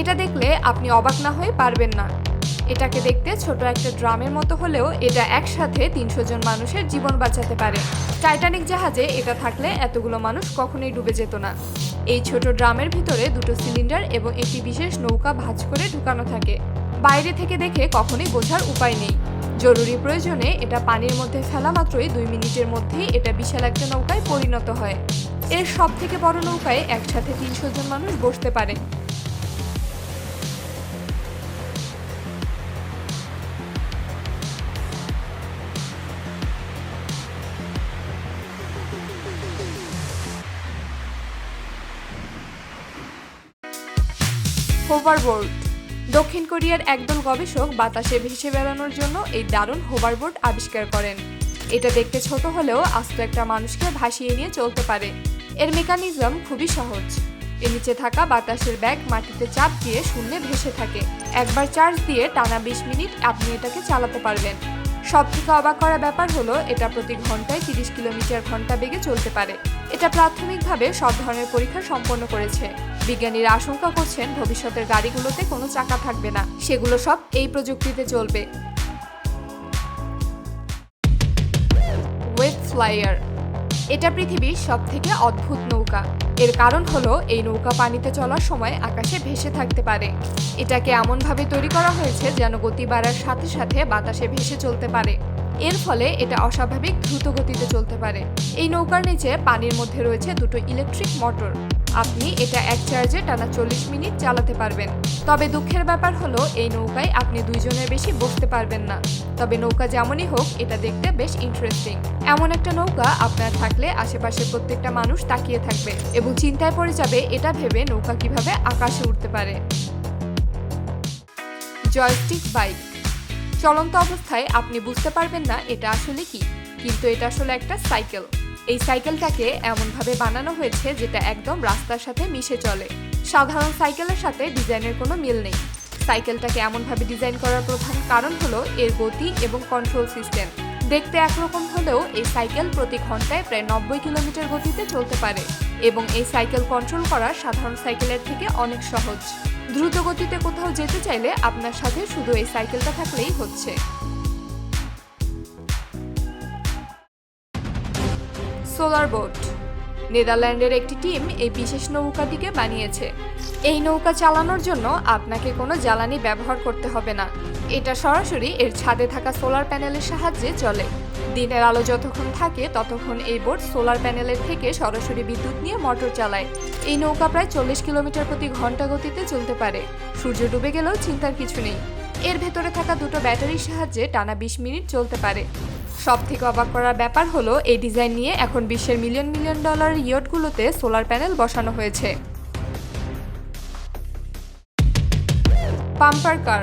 এটা দেখলে আপনি অবাক না হয়ে পারবেন না। এটাকে দেখতে ছোট একটা ড্রামের মতো হলেও এটা একসাথে তিনশো জন মানুষের জীবন বাঁচাতে পারে। টাইটানিক জাহাজে এটা থাকলে এতগুলো মানুষ কখনোই ডুবে যেত না। এই ছোট ড্রামের ভিতরে দুটো সিলিন্ডার এবং একটি বিশেষ নৌকা ভাঁজ করে ঢুকানো থাকে। বাইরে থেকে দেখে কখনোই বোঝার উপায় নেই। জরুরি প্রয়োজনে এটা পানির মধ্যে ফেলা মাত্রই দুই মিনিটের মধ্যেই এটা বিশাল একটা নৌকায় পরিণত হয়। এর সব থেকে বড় নৌকায় একসাথে তিনশো জন মানুষ বসতে পারে। হোভারবোর্ড দক্ষিণ কোরিয়ার একদল গবেষক বাতাসে ভেসে বেড়ানোর জন্য এই দারুণ হোভারবোর্ড আবিষ্কার করেন। এটা দেখতে ছোট হলেও আস্ত একটা মানুষকে ভাসিয়ে নিয়ে চলতে পারে। এর মেকানিজম খুবই সহজ। এর নিচে থাকা বাতাসের ব্যাগ মাটিতে চাপ দিয়ে শূন্যে ভেসে থাকে। একবার চার্জ দিয়ে টানা বিশ মিনিট আপনি এটাকে চালাতে পারবেন। সব থেকে অবাক করা ব্যাপার হলো, এটা প্রতি ঘন্টায় তিরিশ কিলোমিটার ঘণ্টা বেগে চলতে পারে। এটা প্রাথমিকভাবে সব ধরনের পরীক্ষা সম্পন্ন করেছে। বিজ্ঞানীরা আশঙ্কা করছেন ভবিষ্যতের গাড়িগুলোতে কোনো চাকা থাকবে না। সেগুলো সব এই প্রযুক্তিতে চলবে। ওয়েব ফ্লাইয়ার এটা পৃথিবীর সব থেকে অদ্ভুত নৌকা। এর কারণ হলো এই নৌকা পানিতে চলার সময় আকাশে ভেসে থাকতে পারে। এটাকে এমনভাবে তৈরি করা হয়েছে যেন গতি বাড়ার সাথে সাথে বাতাসে ভেসে চলতে পারে। এর ফলে এটা অস্বাভাবিক দ্রুত গতিতে চলতে পারে। এই নৌকার নিচে পানির মধ্যে রয়েছে দুটো ইলেকট্রিক মোটর। আপনি এটা এক চার্জে টানা চল্লিশ মিনিট চালাতে পারবেন। তবে দুঃখের ব্যাপার হলো, এই নৌকায় আপনি দুইজনের বেশি বসতে পারবেন না। তবে নৌকা যেমনই হোক, এটা দেখতে বেশ ইন্টারেস্টিং এমন একটা নৌকা আপনার থাকলে আশেপাশে প্রত্যেকটা মানুষ তাকিয়ে থাকবে এবং চিন্তায় পড়ে যাবে, এটা ভেবে নৌকা কীভাবে আকাশে উঠতে পারে। জয়স্টিক বাইক চলন্ত অবস্থায় আপনি বুঝতে পারবেন না এটা আসলে কি, কিন্তু এটা আসলে একটা সাইকেল। এই সাইকেলটাকে এমনভাবে বানানো হয়েছে যেটা একদম রাস্তার সাথে মিশে চলে। সাধারণ সাইকেলের সাথে ডিজাইনের কোনো মিল নেই। সাইকেলটাকে এমনভাবে ডিজাইন করার প্রধান কারণ হলো এর গতি এবং কন্ট্রোল সিস্টেম দেখতে একরকম হলেও এই সাইকেল প্রতি ঘন্টায় প্রায় নব্বই কিলোমিটার গতিতে চলতে পারে এবং এই সাইকেল কন্ট্রোল করা সাধারণ সাইকেলের থেকে অনেক সহজ। দ্রুত গতিতে কোথাও যেতে চাইলে আপনার সাথে শুধু এই সাইকেলটা থাকলেই হচ্ছে। Solar boat. নেদারল্যান্ডের একটি টিম এই বিশেষ নৌকাটিকে বানিয়েছে। এই নৌকা চালানোর জন্য আপনাকে কোনো জ্বালানি ব্যবহার করতে হবে না। এটা সরাসরি এর ছাদে থাকা সোলার প্যানেলের সাহায্যে চলে। দিনের আলো যতক্ষণ থাকে, ততক্ষণ এই বোট সোলার প্যানেলের থেকে সরাসরি বিদ্যুৎ নিয়ে মোটর চালায়। এই নৌকা প্রায় চল্লিশ কিলোমিটার প্রতি ঘণ্টা গতিতে চলতে পারে। সূর্য ডুবে গেলেও চিন্তার কিছু নেই। এর ভেতরে থাকা দুটো ব্যাটারির সাহায্যে টানা বিশ মিনিট চলতে পারে। সব থেকে অবাক করার ব্যাপার হলো, এই ডিজাইন নিয়ে এখন বিশ্বের মিলিয়ন মিলিয়ন ডলার ইয়টগুলোতে সোলার প্যানেল বসানো হয়েছে। পাম্পার কার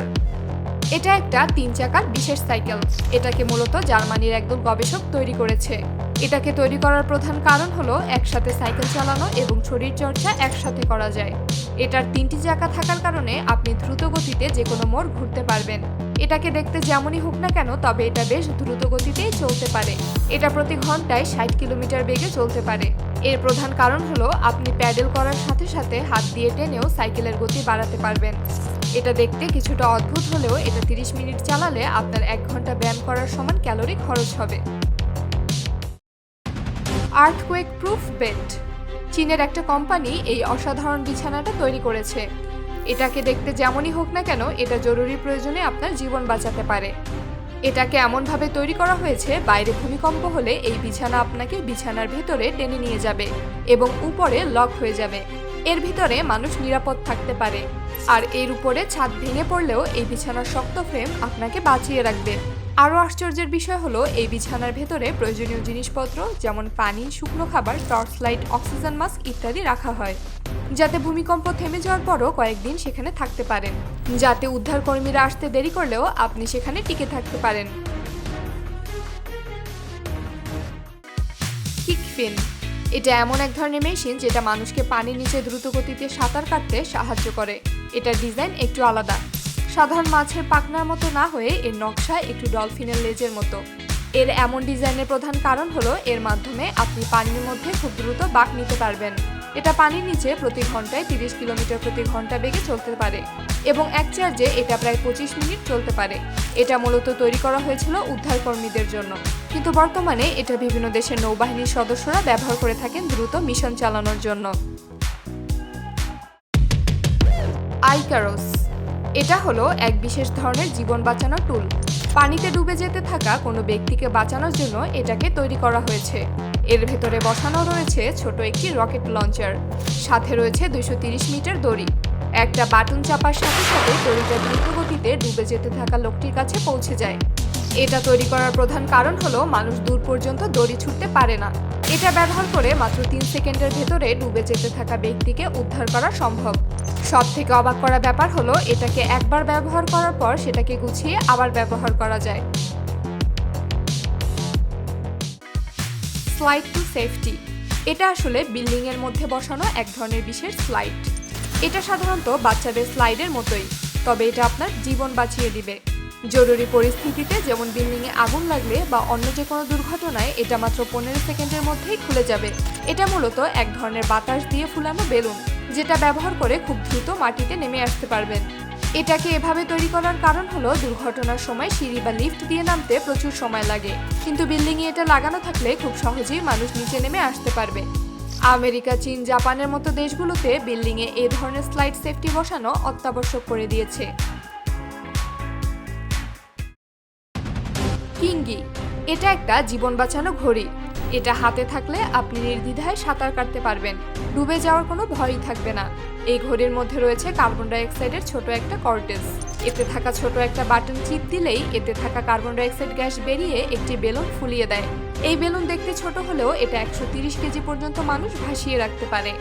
এটা একটা তিন চাকার বিশেষ সাইকেল এটাকে মূলত জার্মানির একদল গবেষক তৈরি করেছে। এটাকে তৈরি করার প্রধান কারণ হলো একসাথে সাইকেল চালানো এবং শরীর চর্চা একসাথে করা যায়। এটার তিনটি চাকা থাকার কারণে আপনি দ্রুত গতিতে যে কোনো মোড় ঘুরতে পারবেন। এটাকে দেখতে যেমনই হোক না কেন, তবে এটা বেশ দ্রুত গতিতেই চলতে পারে। এটা প্রতি ঘন্টায় ষাট কিলোমিটার বেগে চলতে পারে। এর প্রধান কারণ হলো আপনি প্যাডেল করার সাথে সাথে হাত দিয়ে টেনেও সাইকেলের গতি বাড়াতে পারবেন। এটা দেখতে কিছুটা অদ্ভুত হলেও এটা তিরিশ মিনিট চালালে আপনার এক ঘণ্টা ব্যায়াম করার সমান ক্যালোরি খরচ হবে। আর্থকোয়েক প্রুফ বেড চীনের একটা কোম্পানি এই অসাধারণ বিছানাটা তৈরি করেছে। এটাকে দেখতে যেমনই হোক না কেন, এটা জরুরি প্রয়োজনে আপনার জীবন বাঁচাতে পারে। এটাকে এমনভাবে তৈরি করা হয়েছে, বাইরে ভূমিকম্প হলে এই বিছানা আপনাকে বিছানার ভেতরে টেনে নিয়ে যাবে এবং উপরে লক হয়ে যাবে। এর ভিতরে মানুষ নিরাপদ থাকতে পারে। আর এর উপরে ছাদ ভেঙে পড়লেও এই বিছানার শক্ত ফ্রেম আপনাকে বাঁচিয়ে রাখবে। আরও আশ্চর্যের বিষয় হলো, এই বিছানার ভেতরে প্রয়োজনীয় জিনিসপত্র, যেমন পানি, শুকনো খাবার, টর্চ লাইট, অক্সিজেন মাস্ক ইত্যাদি রাখা হয়। যাতে ভূমিকম্প থেমে যাওয়ার পরও কয়েকদিন সেখানে থাকতে পারেন। যাতে উদ্ধারকর্মীরা আসতে দেরি করলেও আপনি সেখানে টিকে থাকতে পারেন। কিকফিন। এটা এমন এক ধরনের মেশিন যেটা মানুষকে পানির নিচে দ্রুত গতিতে সাঁতার কাটতে সাহায্য করে। এটার ডিজাইন একটু আলাদা। সাধারণ মাছের পাখনার মতো না হয়ে এর নকশা একটু ডলফিনের লেজের মতো। এর এমন ডিজাইনের প্রধান কারণ হলো এর মাধ্যমে আপনি পানির মধ্যে খুব দ্রুত বাঁক নিতে পারবেন। এটা পানির নিচে প্রতি ঘন্টায় তিরিশ কিলোমিটার প্রতি ঘণ্টা বেগে চলতে পারে এবং এক চার্জে এটা প্রায় পঁচিশ মিনিট চলতে পারে। এটা মূলত তৈরি করা হয়েছিল উদ্ধারকর্মীদের জন্য। কিন্তু বর্তমানে এটা বিভিন্ন দেশের নৌবাহিনীর সদস্যরা ব্যবহার করে থাকেন দ্রুত মিশন চালানোর জন্য। আইকারোস, এটা হলো এক বিশেষ ধরনের জীবন বাঁচানোর টুল পানিতে ডুবে যেতে থাকা কোনো ব্যক্তিকে বাঁচানোর জন্য এটাকে তৈরি করা হয়েছে। এর ভেতরে বসানো রয়েছে ছোট একটি রকেট লঞ্চার। সাথে রয়েছে দুইশো মিটার দড়ি। একটা বাটন চাপার সাথে সাথে দড়িটা দ্রুত গতিতে ডুবে যেতে থাকা লোকটির কাছে পৌঁছে যায়। এটা তৈরি করার প্রধান কারণ হলো মানুষ দূর পর্যন্ত দড়ি ছুটতে পারে না। এটা ব্যবহার করে মাত্র তিন সেকেন্ডের ভেতরে ডুবে যেতে থাকা ব্যক্তিকে উদ্ধার করা সম্ভব। সব থেকে অবাক করা ব্যাপার হলো এটাকে একবার ব্যবহার করার পর সেটাকে গুছিয়ে আবার ব্যবহার করা যায়। স্লাইড টু সেফটি এটা আসলে বিল্ডিং এর মধ্যে বসানো এক ধরনের বিশেষ স্লাইড এটা সাধারণত বাচ্চাদের স্লাইডের মতোই, তবে এটা আপনার জীবন বাঁচিয়ে দিবে। জরুরি পরিস্থিতিতে যেমন বিল্ডিংয়ে আগুন লাগলে বা অন্য যে কোনো দুর্ঘটনায় এটা মাত্র পনেরো সেকেন্ডের মধ্যেই খুলে যাবে। এটা মূলত এক ধরনের বাতাস দিয়ে ফুলানো বেলুন, যেটা ব্যবহার করে খুব দ্রুত মাটিতে নেমে আসতে পারবেন। এটাকে এভাবে তৈরি করার কারণ হলো দুর্ঘটনার সময় সিঁড়ি বা লিফট দিয়ে নামতে প্রচুর সময় লাগে। কিন্তু বিল্ডিংয়ে এটা লাগানো থাকলে খুব সহজেই মানুষ নিচে নেমে আসতে পারবে। আমেরিকা, চীন, জাপানের মতো দেশগুলোতে বিল্ডিংয়ে এ ধরনের স্লাইড সেফটি বসানো অত্যাবশ্যক করে দিয়েছে। কিঙ্গি এটা একটা জীবন বাঁচানো ঘড়ি। এটা হাতে থাকলে আপনি নির্দ্বিধায় সাঁতার কাটতে পারবেন। ডুবে যাওয়ার কোনো ভয়ই থাকবে না। এই ঘড়ির মধ্যে রয়েছে কার্বন ডাইঅক্সাইডের ছোট একটা কর্টেজ এতে থাকা ছোট একটা বাটন চিপ দিলেই এতে থাকা কার্বন ডাইঅক্সাইড গ্যাস বেরিয়ে একটি বেলুন ফুলিয়ে দেয়। এই বেলুন দেখতে ছোট হলেও এটা একশো কেজি পর্যন্ত মানুষ ভাসিয়ে রাখতে পারে।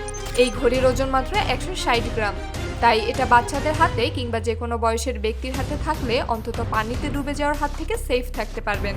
এই ঘড়ির ওজন মাত্র একশো ষাট গ্রাম। তাই এটা বাচ্চাদের হাতে কিংবা যে কোনো বয়সের ব্যক্তির হাতে থাকলে অন্তত পানিতে ডুবে যাওয়ার হাত থেকে সেফ থাকতে পারবেন।